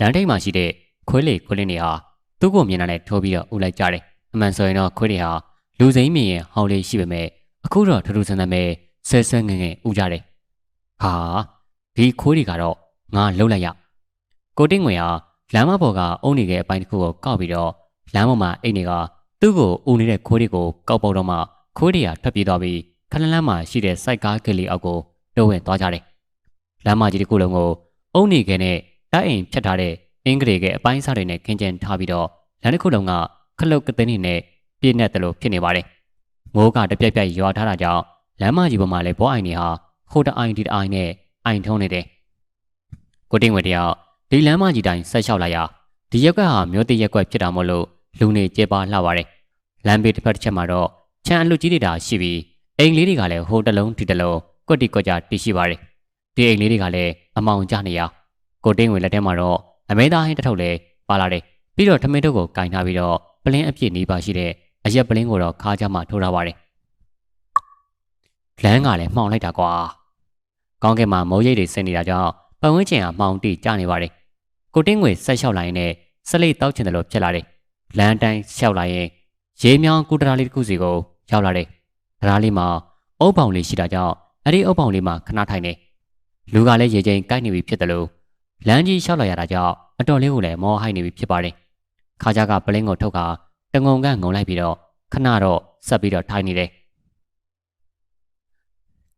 လမ်းထိပ်မှာရှိတဲ့ခွေးလေခွေးလေးတွေဟာသူ့ကိုမြင်တာနဲ့ထိုးပြီးတော့ဥလိုက်ကြတယ်အမှန်ဆိုရင်တော့ခွေးတွေဟာလူစိမ်းမြင်ရင်ဟောင်းလေးရှိပေမဲ့အခုတော့ထူးထူးဆန်းဆန်းပဲဆဲဆဲငငယ်ဥကြတယ်ဟာဒီခွေးတွေကတော့ငါလှုပ်လိုက်ရကိုတင်းငွေဟာလမ်းမပေါ်ကအုံနေတဲ့အပိုင်းတစ်ခုကိုကောက်ပြီးတော့လမ်းပေါ်မှာအိတ်နေကသူ့ကိုအူနေတဲ့ခွေးတွေကိုကောက်ပေါတော့မှခွေးတွေကထွက်ပြေးသွားပြီးခလန်းလန်းမှာရှိတဲ့စိုက်ကားကလေးအောက်ကိုတိုးဝင်သွားကြတယ်လမ်းမကြီးတစ်ခုလုံးကိုအုံနေခဲနဲ့ တိုက်အိမ်ဖြတ်ထားတဲ့အင်္ဂလိပ်ကအပိုင်းစားတွေနဲ့ခင်းကျင်းထားပြီးတော့လမ်းတစ်ခုလုံးကခလုတ်ကသိန်းနဲ့ပြည့်နေတယ်လို့ဖြစ်နေပါတယ်။မိုးကတပြက်ပြက်ရွာထားတာကြောင့်လမ်းမကြီးပေါ်မှာလည်းဘောအိုင်တွေဟာဟိုတအိုင်ဒီတအိုင်နဲ့အိုင်ထုံးနေတယ်။ကိုတင်းဝေတယောက်ဒီလမ်းမကြီးတိုင်းဆက်လျှောက်လိုက်ရာဒီရက်ကွက်ဟာမြို့တိရက်ကွက်ဖြစ်တာမို့လို့လူနေကျေပါလှပါတယ်။လမ်းဘေးတစ်ဖက်တစ်ချက်မှာတော့ချမ်းအလူကြီးတွေတာရှိပြီးအိမ်လေးတွေကလည်းဟိုတလုံးဒီတလုံးကွက်တီကွက်ကြတည်ရှိပါတယ်။ဒီအိမ်လေးတွေကလည်းအမောင်ကျနေရ ကိုတင်းဝေလက်ထဲမှာတော့အမဲသားဟင်းတစ်ထုပ်လည်းပါလာတယ်ပြီးတော့ထမင်းတို့ကိုကင်ထားပြီးတော့ပလင်းအပြည့်နီးပါရှိတဲ့အရက်ပလင်းကိုတော့ခါးကြမှာထိုးထားပါတယ်လမ်းကလည်းမှောင်လိုက်တာကွာကောင်းကင်မှာမိုးရိပ်တွေဆင်းနေတာကြောင့်ပတ်ဝန်းကျင်ကမှောင်တိကျနေပါတယ်ကိုတင်းငွေဆက်လျှောက်လာရင်လည်းစလိတ်တောက်ချင်တယ်လို့ဖြစ်လာတယ်လမ်းတိုင်းလျှောက်လာရင်ရေမြောင်းကူတရာလေးတစ်ခုစီကိုရောက်လာတယ်တရားလေးမှာအုပ်ပေါင်လေးရှိတာကြောင့်အဲ့ဒီအုပ်ပေါင်လေးမှာခဏထိုင်နေလူကလည်းရေချိန်ကိုက်နေပြီဖြစ်တယ်လို့ လမ်းကြီးလျှောက်လာရတာကြောင့်အတော်လေးကိုလည်းမောဟိုက်နေပြီဖြစ်ပါတယ်။ခါကြကပလင်းကိုထုတ်ကတငုံကငုံလိုက်ပြီးတော့ခဏတော့ဆက်ပြီးတော့ထိုင်နေတယ်။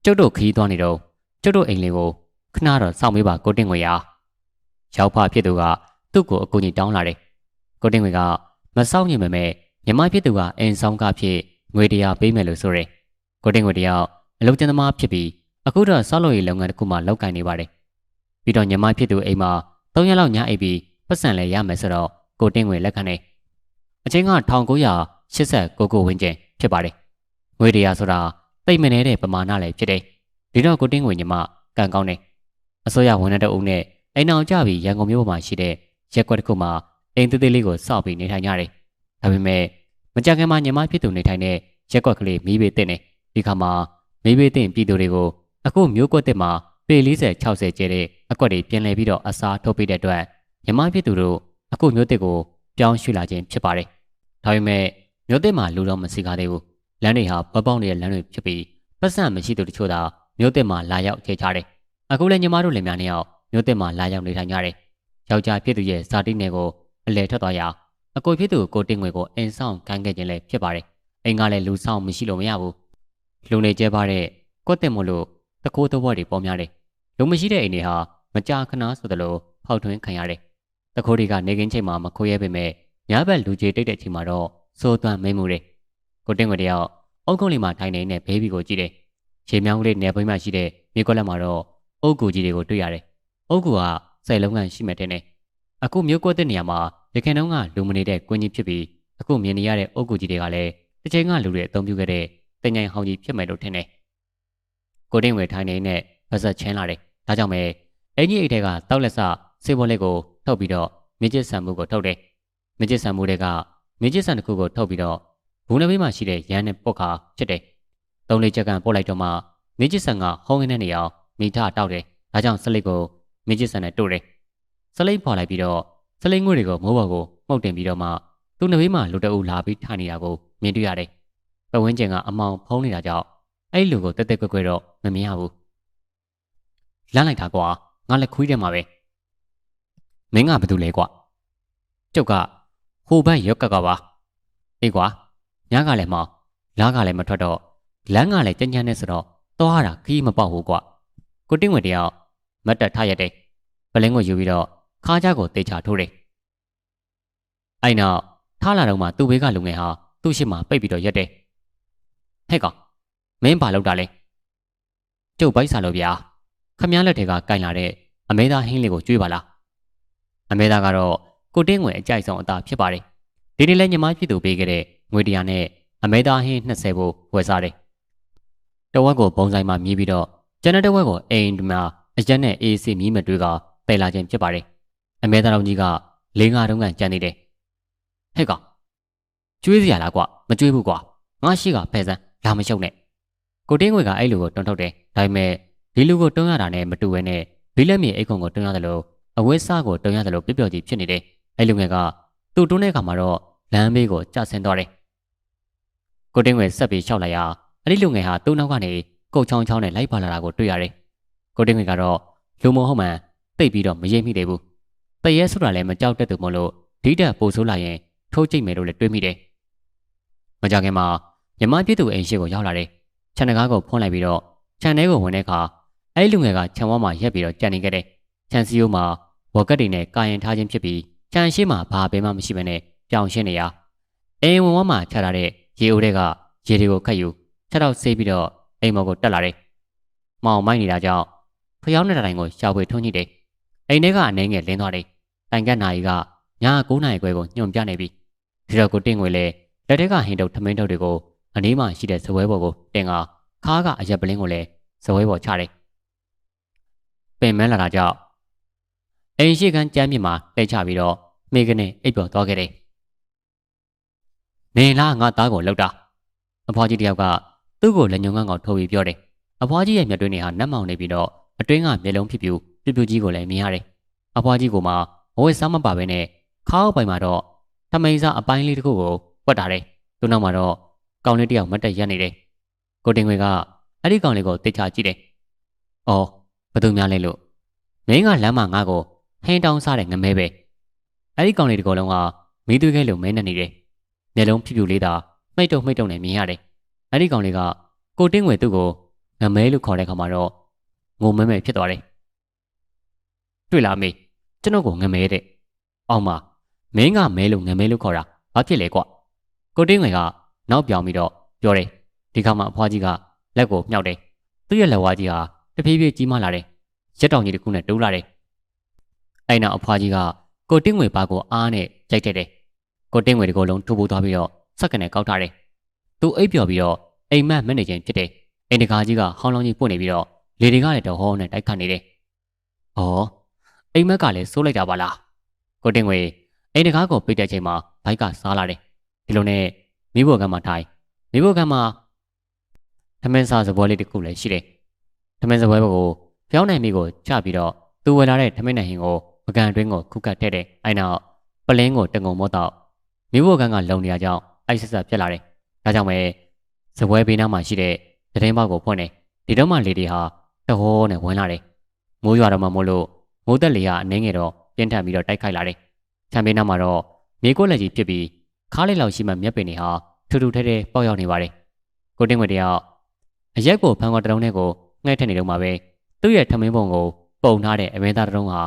ကျုပ်တို့ခီးသွားနေတော့ကျုပ်တို့အိမ်လေးကိုခဏတော့စောင့်မေးပါကိုတင်ငွေရ။ရောက်ဖဖြစ်သူကသူ့ကိုအကူကြီးတောင်းလာတယ်။ကိုတင်ငွေကမစောင့်ညင်ပေမဲ့မြမဖြစ်သူကအင်ဆောင်ကဖြစ်ငွေတရားပေးမယ်လို့ဆိုတယ်။ကိုတင်ငွေတယောက်အလုပ်ကျန်းသမားဖြစ်ပြီးအခုတော့ဆောက်လုပ်ရေးလုပ်ငန်းတစ်ခုမှလုပ်ကိုင်နေပါတယ်။ ပြီးတော့ညီမဖြစ်သူအိမ်မှာ၃ရက်လောက်ညအိပ်ပြီးပတ်စံလည်းရမယ်ဆိုတော့ကိုတင်းငွေလက်ခံနေအချင်းက1989ကိုဝန်းကျင်ဖြစ်ပါတယ်ငွေတရားဆိုတာတိတ်မနေတဲ့ပမာဏလည်းဖြစ်တယ်ဒီတော့ကိုတင်းငွေညီမကန်ကောင်းနေအစိုးရဝန်ထမ်းတအုပ်နဲ့အိမ်အောင်ကြပြီးရန်ကုန်မြို့မှာရှိတဲ့ရက်ကွက်တစ်ခုမှာအိမ်သေးသေးလေးကိုစောက်ပြီးနေထိုင်ကြတယ်ဒါပေမဲ့မကြခင်မှာညီမဖြစ်သူနေထိုင်တဲ့ရက်ကွက်ကလေးမီးဘေးတင်နေဒီခါမှာမီးဘေးတင်ပြည်သူတွေကိုအခုမျိုးကွက်တစ်မှာပေ40 60ကျဲတဲ့ အကွက်တွေပြင်လဲပြီးတော့အစားထုတ်ပေးတဲ့အတွက်မြမဖြစ်သူတို့အခုမျိုးတစ်ကိုပြောင်းရွှေ့လာခြင်းဖြစ်ပါတယ်။ဒါပေမဲ့မျိုးတစ်မှာလူတော့မစီကားသေးဘူး။လမ်းတွေဟာပပောင်းနေတဲ့လမ်းတွေဖြစ်ပြီးပတ်စံမရှိသူတချို့သာမျိုးတစ်မှာလာရောက်ခြေချတယ်။အခုလည်းညီမတို့လင်မယားနှစ်ယောက်မျိုးတစ်မှာလာရောက်နေထိုင်ကြတယ်။ယောက်ျားဖြစ်သူရဲ့ဇာတိနယ်ကိုအလဲထွက်သွားရအကိုဖြစ်သူကိုတင်ငွေကိုအင်ဆောင်ခံခဲ့ခြင်းလည်းဖြစ်ပါတယ်။အိမ်ကလည်းလူဆောင်မရှိလို့မရဘူး။လူနေကျဲပါတဲ့ကွက်တင်မို့လို့တကိုးတဝက်တွေပေါ်များတယ်။လူမရှိတဲ့အိမ်တွေဟာ မကြာခဏဆိုသလိုဖောက်ထွင်းခံရတယ်။တခိုးတွေကနေကင်းချိန်မှာမခိုးရဲပေမဲ့ညဘက်လူကြီးတိတ်တဲ့ချိန်မှာတော့စိုးသွမ်းမိမှုတယ်။ကိုတင်းွယ်တယောက်အုတ်ကုန်းလေးမှာထိုင်နေတဲ့ဘေဘီကိုကြည့်တယ်။ခြေမြောင်းကလေးနယ်ဘိုင်းမှာရှိတဲ့မြေကွက်လက်မှာတော့အုတ်ကူကြီးတွေကိုတွေ့ရတယ်။အုတ်ကူကစိတ်လုံးကန်ရှိမဲ့တဲ့နဲ့အခုမြို့ကွက်တဲ့နေရာမှာရခိုင်တုန်းကလူမနေတဲ့ကွင်းကြီးဖြစ်ပြီးအခုမြင်နေရတဲ့အုတ်ကူကြီးတွေကလည်းတစ်ချိန်ကလူတွေအသုံးပြုခဲ့တဲ့တင်ញိုင်ဟောင်းကြီးဖြစ်မယ်လို့ထင်တယ်။ကိုတင်းဝယ်ထိုင်နေတဲ့ပါဇက်ချင်းလာတယ်။ဒါကြောင့်ပဲ အင်ကြီးအိတ်ထဲကတောက်လက်ဆစေဘောလက်ကိုထုတ်ပြီးတော့မြစ်ကျဆံမှုကိုထုတ်တယ်။မြစ်ကျဆံမှုတွေကမြစ်ကျဆံတစ်ခုကိုထုတ်ပြီးတော့ဘူးနဘေးမှာရှိတဲ့ရန်နဲ့ပုတ်ခါဖြစ်တယ်။သုံးလေးချက်ကန်ပို့လိုက်တော့မှမြစ်ကျဆံကဟုံးနေတဲ့နေအောင်မိထတောက်တယ်။ဒါကြောင့်စလိတ်ကိုမြစ်ကျဆံနဲ့တို့တယ်။စလိတ်ဖော်လိုက်ပြီးတော့စလိတ်ငွေတွေကိုမိုးပေါ်ကိုမှုတ်တင်ပြီးတော့မှသူ့နဘေးမှာလူတအုပ်လာပြီးထိုင်နေတာကိုမြင်တွေ့ရတယ်။ပဝင်းကျင်ကအမောင်ဖုံးနေတာကြောင့်အဲ့လူကိုတက်တက်ကွက်ကွက်တော့မမြင်ရဘူး။လမ်းလိုက်တာကွာ ငါလည်းခွေးတယ်မှာပဲမင်းကဘာတူလဲကွာကျုပ်ကဟိုဘက်ရောက်ကကပါအေးကွာညကလည်းမောင်းလားကလည်းမထွက်တော့လမ်းကလည်းကြမ်းကြမ်းနဲ့ဆိုတော့သွားတာခီးမပေါက်ဘူးကွာကိုတင်းဝင်တယောက်မတ်တက်ထားရက်တယ်ပလင်းကိုယူပြီးတော့ခါးကြကိုတေချာထိုးတယ်အဲ့နောက်ထားလာတော့မှသူ့ဘေးကလူငယ်ဟာသူ့ရှိမှပိတ်ပြီးတော့ရက်တယ်ဟဲ့ကောင်မင်းဘာလုပ်တာလဲကျုပ်ပိုက်စားလို့ဗျာ ခမည်းလက်တွေကကင်လာတဲ့အမဲသားဟင်းလေးကိုကျွေးပါလားအမဲသားကတော့ကိုတင်းငွေအကြိုက်ဆုံးအသားဖြစ်ပါတယ်ဒီနေ့လဲညီမဖြစ်သူပေးခဲ့တဲ့ငွေတရားနဲ့အမဲသားဟင်း20ဖို့ဝယ်စားတယ်တဝက်ကိုပုံဆိုင်မှာမြည်ပြီးတော့ကျန်တဲ့တဝက်ကိုအိမ်ဒီမှာအရက်နဲ့အေးစီမြည်မတွေကပယ်လာခြင်းဖြစ်ပါတယ်အမဲသားတော်ကြီးကလေးငါတုံးကန်ကြံနေတယ်ဟဲ့ကောင်ကျွေးစရာလားကွာမကျွေးဘူးကွာငါရှိကဖဲစမ်းလာမရှုပ်နဲ့ကိုတင်းငွေကအဲ့လူကိုတွန်းထုတ်တယ်ဒါပေမဲ့ ဒီလူကိုတွန်းရတာနဲ့မတူဘဲနဲ့ဘီလက်မြေအိတ်ခုံကိုတွန်းရတယ်လို့အဝတ်စားကိုတုံရတယ်လို့ပြပြော့ကြီးဖြစ်နေတယ်အဲ့လူငယ်ကသူ့တွန်းတဲ့ခါမှာတော့လမ်းဘေးကိုကျဆင်းသွားတယ်ကိုတင်းငွေဆက်ပြီးရှောက်လိုက်ရအဲ့ဒီလူငယ်ဟာသူ့နောက်ကနေကုတ်ချောင်းချောင်းနဲ့လိုက်ပါလာတာကိုတွေ့ရတယ်ကိုတင်းငွေကတော့လူမဟုတ်မှန်သိပ်ပြီးတော့မရိပ်မိသေးဘူးတရဲဆိုတာလည်းမကြောက်တတ်သူမို့လို့ဒီတက်ပို့ဆိုးလာရင်ထိုးကြိတ်မယ်လို့လည်းတွေးမိတယ်မကြခင်မှာမြမပြည့်သူအိမ်ရှိကိုရောက်လာတယ်ခြံတကားကိုဖွင့်လိုက်ပြီးတော့ခြံထဲကိုဝင်တဲ့အခါ အဲ့ဒီလူငယ်ကခြံဝါးမှာရက်ပြီးတော့ကြံနေခဲ့တယ်ခြံစည်းရိုးမှာဝက်ကတ်တွေနဲ့ကာရင်ထားခြင်းဖြစ်ပြီးခြံရှိမှာဘာပဲမှမရှိဘဲနဲ့ပြောင်ရှင်းနေရအိမ်ဝင်ဝါးမှာချထားတဲ့ရေအိုးတွေကရေတွေကိုခတ်ယူချက်တော့ဆေးပြီးတော့အိမ်မော်ကိုတက်လာတယ်။မောင်မိုက်နေတာကြောင့်ဖျောင်းတဲ့တိုင်ကိုရှာဖွေထုံးကြည့်တယ်။အိမ်ထဲကအနေငယ်လင်းသွားတယ်။တိုင်ကတ်နာရီကည9နာရီခွဲကိုညွန်ပြနေပြီ။ဒီတော့ကိုတင်ငွေလေလက်ထက်ကဟင်းတုပ်ထမင်းတုပ်တွေကိုအနည်းမှရှိတဲ့ဇပွဲပေါ်ကိုတင်ကခါးကအရက်ပလင်းကိုလည်းဇပွဲပေါ်ချတယ်။ ပင်မန်းလာတာကြောင့်အိမ်ရှိကန်ကျမ်းမြေမှာလှည့်ချပြီးတော့မိကနေအိပ်ပျော်သွားခဲ့တယ်။နေလားငါသားကိုလောက်တာအဖွားကြီးတယောက်ကသူ့ကိုလက်ညှိုးငန်းကောင်ထိုးပြီးပြောတယ်။အဖွားကြီးရဲ့မျက်တွင်းတွေဟာနတ်မောင်နေပြီးတော့အတွင်းကမျက်လုံးဖြစ်ပြူပြပြကြီးကိုလည်းမြင်ရတယ်။အဖွားကြီးကမှမဝဲစားမပါဘဲနဲ့ခါးအောက်ပိုင်မှာတော့ထမိန်စားအပိုင်းလေးတစ်ခုကိုပွက်ထားတယ်။သူ့နောက်မှာတော့ကောင်လေးတယောက်မတ်တက်ရက်နေတယ်။ကိုတင်ငွေကအဲ့ဒီကောင်လေးကိုတိတ်ချကြည့်တယ်။အော် ဘယ်သူများလဲလို့မင်းကလမ်းမှာငါ့ကိုဟင်းတောင်းစားတဲ့ငမဲပဲ။အဲ့ဒီကောင်လေးတကောလုံးကမီးသွေးခဲလိုမဲနေနေတယ်။မျက်လုံးဖြူဖြူလေးသာမှိတ်တုံမှိတ်တုံနဲ့မြင်ရတယ်။အဲ့ဒီကောင်လေးကကိုတင်းငွေသူ့ကိုငမဲလို့ခေါ်တဲ့ခါမှာတော့ငုံမဲမဲဖြစ်သွားတယ်။တွေ့လားမေကျွန်တော်ကိုငမဲတဲ့။အောင်မမင်းကမဲလို့ငမဲလို့ခေါ်တာဘာဖြစ်လဲကွ။ကိုတင်းငွေကနောက်ပြောင်ပြီးတော့ပြောတယ်။ဒီခါမှာအဖွားကြီးကလက်ကိုမြှောက်တယ်။သူ့ရဲ့လက်ဝါးကြီးဟာ တဖြည်းဖြည်းကြီးမားလာတယ်။ရက်တောင်ကြီးတစ်ခုနဲ့တိုးလာတယ်။အဲ့နောက်အဖွားကြီးကကိုတင်းငွေပါကိုအားနဲ့ရိုက်တဲ့တယ်။ကိုတင်းငွေဒီကိုလုံးထိုးပိုးသွားပြီးတော့စက်ကနေကောက်ထားတယ်။သူအိပ်ပျော်ပြီးတော့အိမ်မက်မက်နေခြင်းဖြစ်တယ်။အိမ်တကာကြီးကဟောင်းလောင်းကြီးပွင့်နေပြီးတော့လေတွေကလည်းတော့ဟောနဲ့တိုက်ခတ်နေတယ်။အော်အိမ်မက်ကလည်းစိုးလိုက်တာပါလား။ကိုတင်ငွေအိမ်တကားကိုပိတ်တဲ့ချိန်မှာဘိုက်ကစားလာတယ်။ဒီလိုနဲ့မိဘကံမှာထိုင်မိဘကံမှာထမင်းစားစပွဲလေးတစ်ခုလည်းရှိတယ်။ ထမင်းစပွဲဘကိုဖျောင်းနိုင်မိကိုချပြီးတော့သူဝယ်လာတဲ့ထမင်းနိုင်ဟင်ကိုပကံတွင်းကိုခုကတ်တဲ့တယ်။အဲနောက်ပလင်းကိုတငုံမောတော့မိဘကံကလုံနေရကြောင်းအိုက်ဆက်ဆက်ပြက်လာတယ်။ဒါကြောင့်ပဲစပွဲဘေးနားမှာရှိတဲ့သတင်းပေါက်ကိုဖွင့်တယ်။ဒီတော့မှလေတွေဟာတဟောနဲ့ဝင်လာတယ်။မိုးရွာတော့မှမို့လို့မိုးသက်လေကအနှင်းငယ်တော့ပြင်းထန်ပြီးတော့တိုက်ခိုက်လာတယ်။ချမ်းဘေးနားမှာတော့မြေကွက်လက်ကြီးဖြစ်ပြီးခါးလေးလောက်ရှိမှမျက်ပင်တွေဟာထူထူထဲထဲပေါက်ရောက်နေပါတယ်။ကိုတင်းငွေတယောက်အရက်ကိုဖန်ကောတလုံးနဲ့ကို ငှဲ့ထက်နေတော့မှပဲသူ့ရဲ့ထမင်းပုံကိုပုံထားတဲ့အမဲသားတလုံးဟာ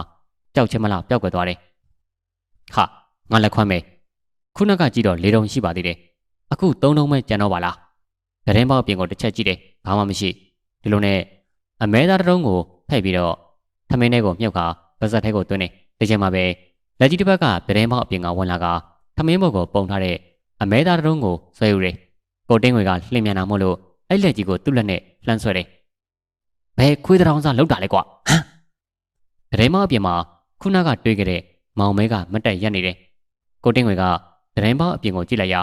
ကြောက်ချင်မလားပျောက်ကွယ်သွားတယ်။ဟာငါလက်ခွမ်းမယ်။ခုနကကြည့်တော့လေတုံရှိပါသေးတယ်။အခုသုံးလုံးပဲကြံတော့ပါလား။သတင်းပေါက်ပြင်ကိုတစ်ချက်ကြည့်တယ်။ဘာမှမရှိ။ဒီလိုနဲ့အမဲသားတလုံးကိုဖဲ့ပြီးတော့ထမင်းထဲကိုမြုပ်ခါပါဇက်ထဲကိုသွင်းတယ်။ဒီချိန်မှာပဲလက်ကြီးတစ်ပတ်ကသတင်းပေါက်အပြင်ကဝင်လာကထမင်းဘော်ကိုပုံထားတဲ့အမဲသားတုံးကိုဆွဲယူတယ်။ကိုတင်းငွေကလှင်မြန်တာမို့လို့အဲ့လက်ကြီးကိုသူ့လက်နဲ့လှမ်းဆွဲတယ်။ ဘယ်ခွေးတောင်စားလောက်တာလဲကွာ။ဟမ်။ဒရင်မအပြင်မှာခုနကတွေးခဲ့တဲ့မောင်မဲကမတက်ရက်နေတယ်။ကိုတင်းငွေကဒရင်ပေါအပြင်ကိုကြည့်လိုက်ရာ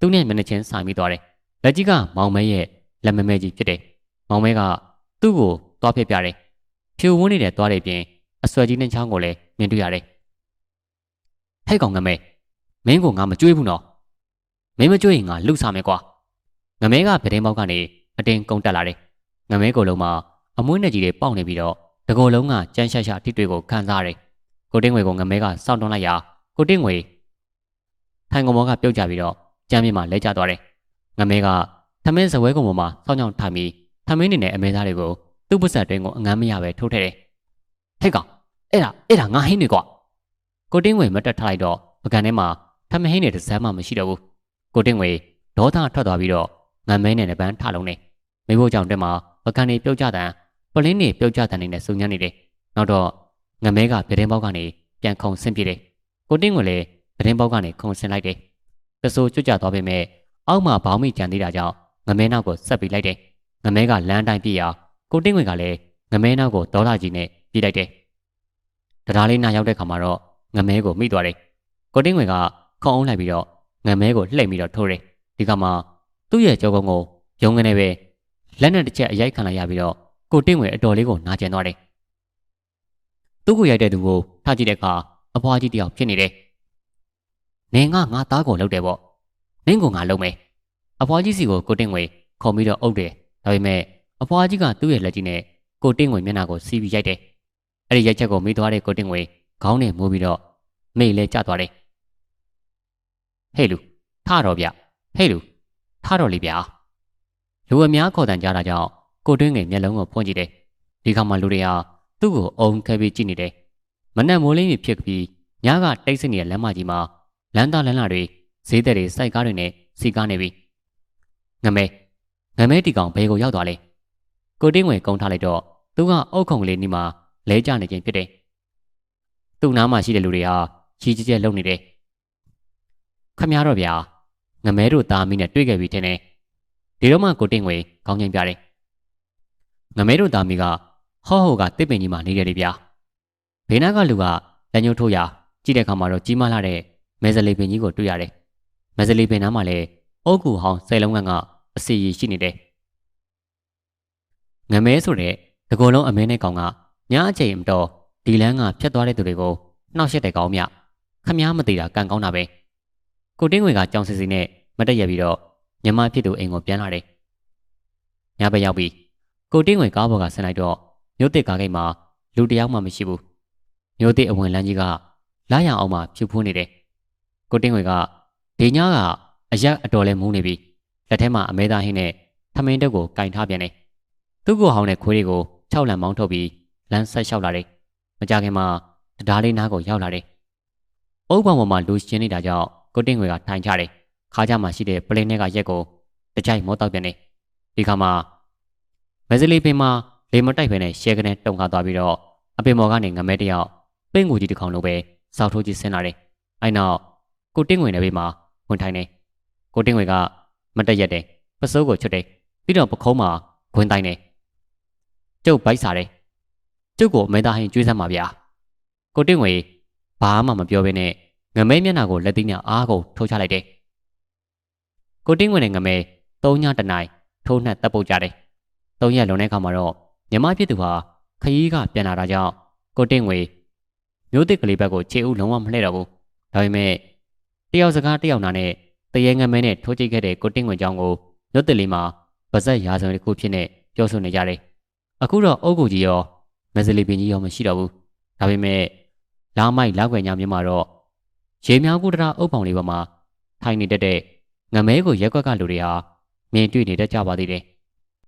သူ့နဲ့မျက်နှာချင်းဆိုင်ပြီးသွားတယ်။လက်ကြီးကမောင်မဲရဲ့လက်မမဲကြီးဖြစ်တယ်။မောင်မဲကသူ့ကိုသွားပြပြတယ်။ဖြူဝန်းနေတဲ့သွားတဲ့ပြင်အဆွဲကြီးနဲ့ချောင်းကိုလည်းမြင်တွေ့ရတယ်။ဟဲ့ကောင်ငမဲမင်းကငါမကြွေးဘူးနော်မင်းမကြွေးရင်ငါလှုပ်စားမယ်ကွာငမဲကဗဒင်းပေါက်ကနေအတင်းကုန်းတက်လာတယ်ငမဲကိုယ်လုံးမှာ အမွှေးနဲ့ကြီးတွေပေါက်နေပြီးတော့တကိုယ်လုံးကကြမ်းရှာရှာထိတွေ့ကိုခံစားရတယ်ကိုတင်းငွေကိုငမဲကစောင့်တွန်းလိုက်ရာကိုတင်းငွေထိုင်ကုန်မောကပြုတ်ကြပြီးတော့ကြမ်းမြင့်မှာလဲကျသွားတယ်ငမဲကထမင်းစပွဲကုန်ပေါ်မှာစောင့်ကြောင်ထိုင်ပြီးထမင်းနေနဲ့အမဲသားတွေကိုသူ့ပစက်တွင်းကိုအငမ်းမရပဲထုတ်ထည့်တယ်ဟဲ့ကောင်အဲ့ဒါအဲ့ဒါငါဟင်းနေကွာကိုတင်းငွေမတက်ထားလိုက်တော့ပကံထဲမှာထမဟင်းနဲ့တစ်စမ်းမှမရှိတော့ဘူးကိုတင့်ငွေဒေါသထွက်သွားပြီးတော့ငမ်မဲနဲ့လည်းပန်းထလုံးနေမိဖို့ကြောင့်တက်မှာပကံနေပြုတ်ကြတဲ့ ပလင်းနေပြုတ်ကြတဲ့နေနဲ့စုံညံ့နေတယ်နောက်တော့ငမဲကပြတင်းပေါက်ကနေပြန်ခုံဆင်းပြေးတယ်ကိုတင့်ငွေလည်းပြတင်းပေါက်ကနေခုံဆင်းလိုက်တယ်တဆိုးကျွတ်ကြသွားပေမဲ့အောက်မှာဘောင်းမိကြံသေးတာကြောင့်ငမဲနောက်ကိုဆက်ပြီးလိုက်တယ်ငမဲကလမ်းတိုင်းပြေးရာကိုတင့်ငွေကလည်းငမဲနောက်ကိုဒေါသကြီးနဲ့ပြေးလိုက်တယ်တရားလေးနာရောက်တဲ့ခါမှာတော့ငမဲကိုမိသွားတယ်ကိုတင်းငွေကခုံအောင်လိုက်ပြီးတော့ငမဲကိုလှိမ့်ပြီးတော့ထိုးတယ်ဒီကမှသူ့ရဲ့ကြောကုန်းကိုယုံကနေပဲလက်နဲ့တစ်ချက်အရိုက်ခံလိုက်ရပြီးတော့ ကိုတင်းငွေအတော်လေးကိုနာကျင်သွားတယ်သူ့ကိုရိုက်တဲ့သူကိုထားကြည့်တဲ့အခါအဖွားကြီးတယောက်ဖြစ်နေတယ်။နင်ကငါသားကိုလှုပ်တယ်ပေါ့။နင့်ကိုငါလှုပ်မယ်။အဖွားကြီးစီကိုကိုတင်ငွေခေါ်ပြီးတော့အုပ်တယ်။ဒါပေမဲ့အဖွားကြီးကသူ့ရဲ့လက်ကြီးနဲ့ကိုတင်ငွေမျက်နှာကိုစီးပြီးရိုက်တယ်။အဲ့ဒီရိုက်ချက်ကိုမိသွားတဲ့ကိုတင်ငွေခေါင်းနဲ့မိုးပြီးတော့မိလဲကျသွားတယ်။ဟေးလူထတော့ဗျ။ဟေးလူထတော့လေဗျာ။လူအများခေါ်တန်ကြတာကြောင့် ကိုတွင်းငယ်မျက်လုံးကိုဖွင့်ကြည့်တယ်။ဒီခါမှလူတွေဟာသူ့ကိုအုံခဲပြီးကြည့်နေတယ်။မနက်မိုးလင်းကြီးဖြစ်ပြီးညကတိတ်ဆိတ်နေတဲ့လမ်းမကြီးမှာလမ်းသားလမ်းလာတွေဈေးသက်တွေစိုက်ကားတွေနဲ့စီကားနေပြီ။ငမဲငမဲတီကောင်ဘယ်ကိုရောက်သွားလဲ။ကိုတင်းဝင်ကုန်းထားလိုက်တော့သူကအုတ်ခုံကလေးနီးမှာလဲကျနေခြင်းဖြစ်တယ်။သူ့နားမှာရှိတဲ့လူတွေဟာချီးကျဲကျဲလုံနေတယ်။ခမရတော့ဗျာငမဲတို့သားမီးနဲ့တွေ့ခဲ့ပြီထင်တယ်။ဒီတော့မှကိုတင်းဝင်ခေါင်းငိမ့်ပြတယ်။ ငမဲတို့သားမီးကဟောဟိုကတစ်ပင်ကြီးမှာနေတယ်လေဗျာဘေးနားကလူကလက်ညှိုးထိုးရကြည့်တဲ့အခါမှာတော့ကြီးမားလာတဲ့မဲဇလီပင်ကြီးကိုတွေ့ရတယ်မဲဇလီပင်နားမှာလည်းအုတ်ကူဟောင်းဆယ်လုံးကကအစီရီရှိနေတယ်ငမဲဆိုတဲ့တကောလုံးအမင်းနဲ့ကောင်ကညအချိန်မတော်ဒီလန်းကဖြတ်သွားတဲ့သူတွေကိုနှောက်ရက်တဲ့ကောင်မြခမားမသေးတာကံကောင်းတာပဲကိုတင်းငွေကကြောင်စီစီနဲ့မတက်ရပြီးတော့ညမဖြစ်သူအိမ်ကိုပြန်လာတယ်ညဘက်ရောက်ပြီး ကိုတင်းငွေကားပေါ်ကဆင်းလိုက်တော့မြို့တစ်ကားဂိတ်မှာလူတယောက်မှမရှိဘူးမြို့တစ်အဝင်လမ်းကြီးကလာရအောင်မှဖြူဖူးနေတယ်ကိုတင်းဝေကဒီညကအရက်အတော်လဲမူးနေပြီလက်ထဲမှာအမဲသားဟင်းနဲ့ထမင်းတုပ်ကိုကင်ထားပြန်တယ်သူ့ကိုဟောင်းတဲ့ခွေးတွေကို၆လံမောင်းထုတ်ပြီးလမ်းဆက်လျှောက်လာတယ်မကြခင်မှာတရားလေးနားကိုရောက်လာတယ်အုပ်ပေါင်ပေါ်မှာလူရှင်းနေတာကြောင့်ကိုတင်းဝေကထိုင်ချတယ်ခါးကြမှာရှိတဲ့ပလင်းထဲကရက်ကိုတကြိုက်မောတောက်ပြန်တယ်ဒီခါမှာ မက်ဇလီပင်မှာလေမတိုက်ဖဲနဲ့ရှဲကနေတုံခါသွားပြီးတော့အပင်မော်ကနေငမဲတယောက်ပင့်ကူကြီးတစ်ခေါင်လိုပဲစောက်ထိုးကြီးဆင်းလာတယ်။အဲနောက်ကိုတင်းငွေနဲ့ဘေးမှာဝင်ထိုင်နေ။ကိုတင်းငွေကမတက်ရက်တယ်။ပစိုးကိုချွတ်တယ်။ပြီးတော့ပခုံးမှာခွင်းတိုင်းတယ်။ကျုပ်ဘိုက်စားတယ်။ကျုပ်ကိုအမဲသားဟင်းကျွေးစမ်းပါဗျာ။ကိုတင်းငွေဘာမှမပြောဘဲနဲ့ငမဲမျက်နှာကိုလက်သီးနဲ့အားကိုထိုးချလိုက်တယ်။ကိုတင်းငွေနဲ့ငမဲသုံးညတနိုင်ထိုးနှက်တပ်ပုတ်ကြတယ်။ သုံးရက်လုံးတဲ့ခါမှာတော့မြမဖြစ်သူဟာခရီးကပြန်လာတာကြောင့်ကိုတင့်ငွေမျိုးတစ်ကလေးဘက်ကိုခြေဦးလုံးဝမလှည့်တော့ဘူးဒါပေမဲ့တယောက်စကားတယောက်နာနဲ့တရေငမဲနဲ့ထိုးကြိတ်ခဲ့တဲ့ကိုတင့်ငွေကြောင့်ကိုမျိုးတစ်လေးမှာဗဇက်ရာဇဝင်တစ်ခုဖြစ်နေပြောဆိုနေကြတယ်အခုတော့အုတ်ကူကြီးရောမဇလီပင်ကြီးရောမရှိတော့ဘူးဒါပေမဲ့လာမိုက်လောက်ွယ်ညာမြမှာတော့ရေမြောင်ကူတရာအုပ်ပေါင်လေးပေါ်မှာထိုင်နေတတ်တဲ့ငမဲကိုရက်ကွက်ကလူတွေဟာမြင်တွေ့နေတတ်ကြပါသေးတယ်